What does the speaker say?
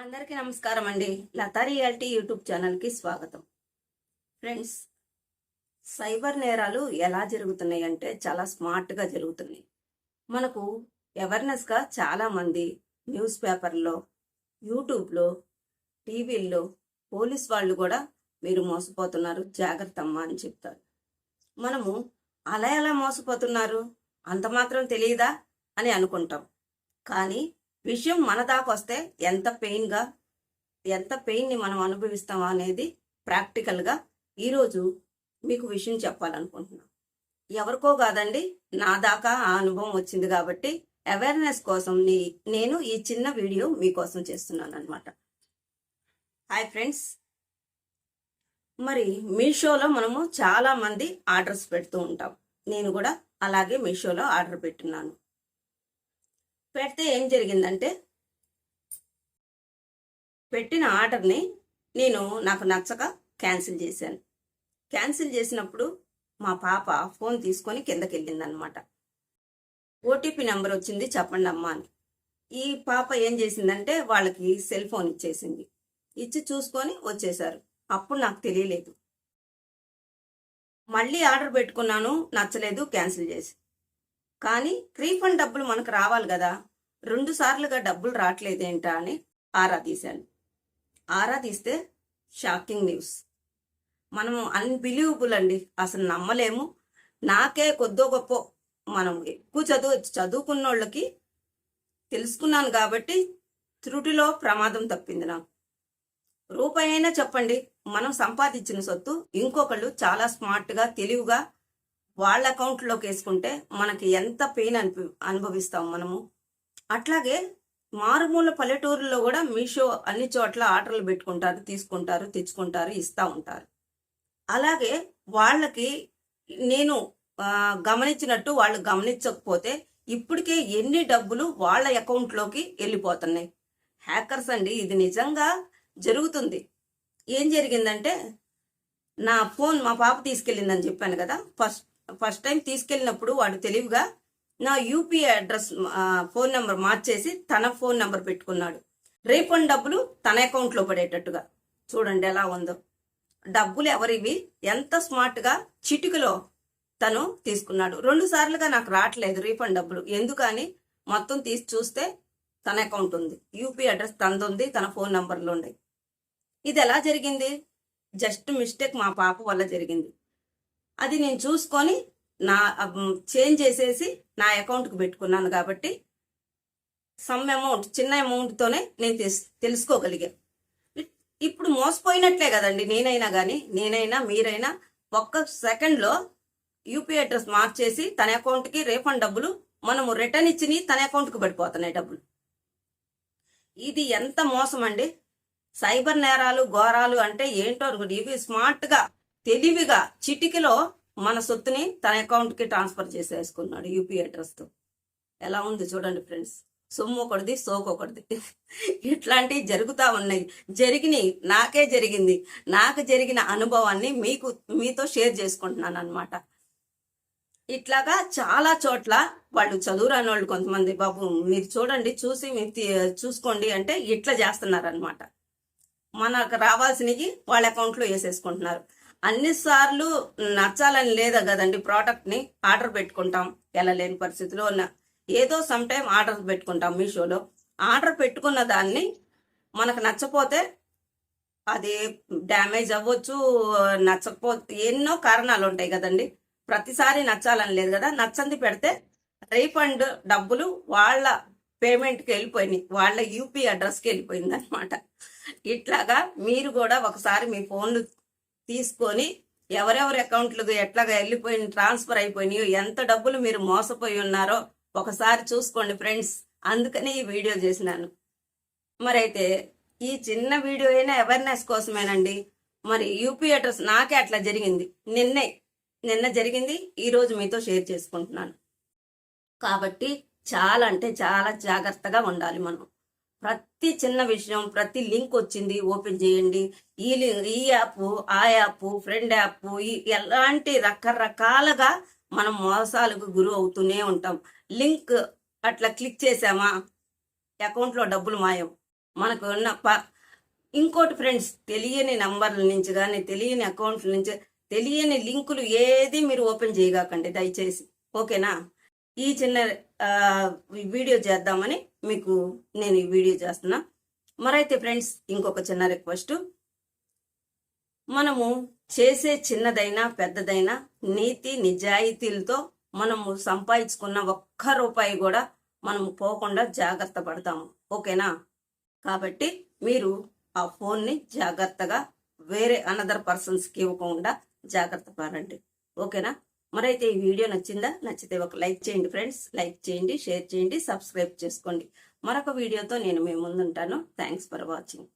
అందరికీ నమస్కారం అండి. లతా రియాలిటీ యూట్యూబ్ ఛానల్కి స్వాగతం. ఫ్రెండ్స్ సైబర్ నేరాలు ఎలా జరుగుతున్నాయి అంటే చాలా స్మార్ట్గా జరుగుతున్నాయి. మనకు అవేర్నెస్గా చాలామంది న్యూస్ పేపర్లో యూట్యూబ్లో టీవీల్లో పోలీస్ వాళ్ళు కూడా మీరు మోసపోతున్నారు జాగ్రత్త అమ్మా అని చెప్తారు. మనము అలా ఎలా మోసపోతున్నారు? అంత మాత్రం తెలియదా? అని అనుకుంటాం. కానీ విషయం మన దాకా వస్తే ఎంత పెయిన్గా ఎంత పెయిన్ని మనం అనుభవిస్తామా అనేది ప్రాక్టికల్గా ఈరోజు మీకు విషయం చెప్పాలనుకుంటున్నాను ఎవరికో కాదండి నా దాకా ఆ అనుభవం వచ్చింది కాబట్టి అవేర్నెస్ కోసం నీ నేను ఈ చిన్న వీడియో మీకోసం చేస్తున్నాను అనమాట హాయ్ ఫ్రెండ్స్ మరి మీషోలో మనము చాలా మంది ఆర్డర్స్ పెడుతూ ఉంటాం. నేను కూడా అలాగే మీషోలో ఆర్డర్ పెట్టున్నాను. పెడితే ఏం జరిగిందంటే పెట్టిన ఆర్డర్ని నేను నాకు నచ్చక క్యాన్సిల్ చేశాను. క్యాన్సిల్ చేసినప్పుడు మా పాప ఫోన్ తీసుకొని కిందకి వెళ్ళిందనమాట ఓటీపీ నెంబర్ వచ్చింది చెప్పండి అమ్మా అని. ఈ పాప ఏం చేసిందంటే వాళ్ళకి సెల్ ఫోన్ ఇచ్చేసింది. ఇచ్చి చూసుకొని వచ్చేశారు. అప్పుడు నాకు తెలియలేదు. మళ్ళీ ఆర్డర్ పెట్టుకున్నాను నచ్చలేదు క్యాన్సిల్ చేసి. కానీ రీఫండ్ డబ్బులు మనకు రావాలి కదా. రెండు సార్లుగా డబ్బులు రావట్లేదేంటా అని ఆరా తీశాను. ఆరా తీస్తే షాకింగ్ న్యూస్. మనము అన్బిలీవబుల్ అండి. అసలు నమ్మలేము. నాకే కొద్దో గొప్ప మనం ఎక్కువ చదువు చదువుకున్న వాళ్ళకి తెలుసుకున్నాను కాబట్టి త్రుటిలో ప్రమాదం తప్పింది నాకు. రూపాయి అయినా చెప్పండి. మనం సంపాదించిన సొత్తు ఇంకొకళ్ళు చాలా స్మార్ట్గా తెలివిగా వాళ్ళ అకౌంట్లోకి వేసుకుంటే మనకి ఎంత పెయిన్ అనిపి అనుభవిస్తాం మనము. అట్లాగే మారుమూల పల్లెటూరులో కూడా మీషో అన్ని చోట్ల ఆర్డర్లు పెట్టుకుంటారు తీసుకుంటారు తెచ్చుకుంటారు ఇస్తూ ఉంటారు. అలాగే వాళ్ళకి నేను గమనించినట్టు వాళ్ళు గమనించకపోతే ఇప్పటికే ఎన్ని డబ్బులు వాళ్ళ అకౌంట్లోకి వెళ్ళిపోతున్నాయి. హ్యాకర్స్ అండి ఇది నిజంగా జరుగుతుంది. ఏం జరిగిందంటే నా ఫోన్ మా పాప తీసుకెళ్ళిందని చెప్పాను కదా ఫస్ట్ ఫస్ట్ టైం తీసుకెళ్ళినప్పుడు వాడు తెలివిగా నా యూపీఐ అడ్రస్ ఫోన్ నెంబర్ మార్చేసి తన ఫోన్ నెంబర్ పెట్టుకున్నాడు. రీఫండ్ డబ్బులు తన అకౌంట్లో పడేటట్టుగా. చూడండి ఎలా ఉందో. డబ్బులు ఎవరివి? ఎంత స్మార్ట్గా చిటికలో తను తీసుకున్నాడు. రెండు సార్లుగా నాకు రావట్లేదు రీఫండ్ డబ్బులు. ఎందుకని? మొత్తం తీసి చూస్తే తన అకౌంట్ ఉంది. యూపీ అడ్రస్ తనది ఉంది తన ఫోన్ నంబర్లు ఉన్నాయి. ఇది ఎలా జరిగింది? జస్ట్ మిస్టేక్ మా పాప వల్ల జరిగింది. అది నేను చూసుకొని నా చేంజ్ చేసేసి నా అకౌంట్కి పెట్టుకున్నాను కాబట్టి సమ్ అమౌంట్ చిన్న అమౌంట్తోనే నేను తెలుసుకోగలిగా. ఇప్పుడు మోసపోయినట్లే కదండి నేనైనా కానీ నేనైనా మీరైనా ఒక్క సెకండ్లో యూపీఐ అడ్రస్ మార్చేసి తన అకౌంట్కి రీఫండ్ డబ్బులు మనము రిటర్న్ ఇచ్చి తన అకౌంట్కి పడిపోతున్నాయి డబ్బులు. ఇది ఎంత మోసం అండి సైబర్ నేరాలు ఘోరాలు అంటే ఏంటో ఇవి స్మార్ట్గా తెలివిగా చిటికలో మన సొత్తుని తన అకౌంట్కి ట్రాన్స్ఫర్ చేసేసుకున్నాడు యూపీఐ అడ్రస్తో ఎలా ఉంది చూడండి ఫ్రెండ్స్ సొమ్ము ఒకటిది సోకు ఒకటిది ఇట్లాంటివి జరుగుతూ ఉన్నాయి. జరిగినాయి నాకే జరిగింది. నాకు జరిగిన అనుభవాన్ని మీకు మీతో షేర్ చేసుకుంటున్నాను అనమాట ఇట్లాగా చాలా చోట్ల వాళ్ళు చదువురాని వాళ్ళు కొంతమంది బాబు మీరు చూడండి చూసి మీరు చూసుకోండి అంటే ఇట్లా చేస్తున్నారనమాట మనకు రావాల్సినవి వాళ్ళ అకౌంట్లో వేసేసుకుంటున్నారు. అన్నిసార్లు నచ్చాలని లేదా కదండి ప్రోడక్ట్ని ఆర్డర్ పెట్టుకుంటాం. వెళ్ళలేని పరిస్థితిలో ఉన్న ఏదో సమ్ టైం ఆర్డర్ పెట్టుకుంటాం మీషోలో ఆర్డర్ పెట్టుకున్న దాన్ని మనకు నచ్చపోతే అది డ్యామేజ్ అవ్వచ్చు నచ్చకపోతే ఎన్నో కారణాలు ఉంటాయి కదండి. ప్రతిసారి నచ్చాలని లేదు కదా. నచ్చంది పెడితే రీఫండ్ డబ్బులు వాళ్ళ పేమెంట్కి వెళ్ళిపోయినాయి. వాళ్ళ యూపీ అడ్రస్కి వెళ్ళిపోయింది అనమాట ఇట్లాగా మీరు కూడా ఒకసారి మీ ఫోన్లు తీసుకొని ఎవరెవరి అకౌంట్లకు ఎట్లాగా వెళ్ళిపోయిన ట్రాన్స్ఫర్ అయిపోయినాయో ఎంత డబ్బులు మీరు మోసపోయి ఉన్నారో ఒకసారి చూసుకోండి ఫ్రెండ్స్. అందుకని ఈ వీడియో చేసినాను. మరైతే ఈ చిన్న వీడియో అయినా అవేర్నెస్ కోసమేనండి. మరి యూపీ అడ్రస్ నాకే అట్లా జరిగింది. నిన్నే నిన్న జరిగింది ఈరోజు మీతో షేర్ చేసుకుంటున్నాను. కాబట్టి చాలా అంటే చాలా జాగ్రత్తగా ఉండాలి మనం. ప్రతి చిన్న విషయం ప్రతి లింక్ వచ్చింది ఓపెన్ చేయండి. ఈ ఈ యాప్ ఆ యాప్ ఫ్రెండ్ యాప్ ఎలాంటి రకరకాలుగా మనం మోసాలకు గురి అవుతూనే ఉంటాం. లింక్ అట్లా క్లిక్ చేసామా అకౌంట్లో డబ్బులు మాయం. మనకు ఉన్న ప- ఇంకోటి ఫ్రెండ్స్ తెలియని నంబర్ల నుంచి కానీ తెలియని అకౌంట్ల నుంచి తెలియని లింకులు ఏది మీరు ఓపెన్ చేయగాకండి దయచేసి. ఓకేనా? ఈ చిన్న వీడియో చేద్దామని మీకు నేను ఈ వీడియో చేస్తున్నా. మరైతే ఫ్రెండ్స్ ఇంకొక చిన్న రిక్వెస్ట్. మనము చేసే చిన్నదైనా పెద్దదైనా నీతి నిజాయితీలతో మనము సంపాదించుకున్న ఒక్క రూపాయి కూడా మనము పోకుండా జాగ్రత్త పడతాము. ఓకేనా? కాబట్టి మీరు ఆ ఫోన్ని జాగ్రత్తగా వేరే అనదర్ పర్సన్స్కి ఇవ్వకుండా జాగ్రత్త పడండి. ఓకేనా? మరైతే ఈ వీడియో నచ్చిందా? నచ్చితే ఒక లైక్ చేయండి ఫ్రెండ్స్. లైక్ చేయండి షేర్ చేయండి సబ్స్క్రైబ్ చేసుకోండి. మరొక వీడియోతో నేను మీ ముందుంటాను. Thanks for watching.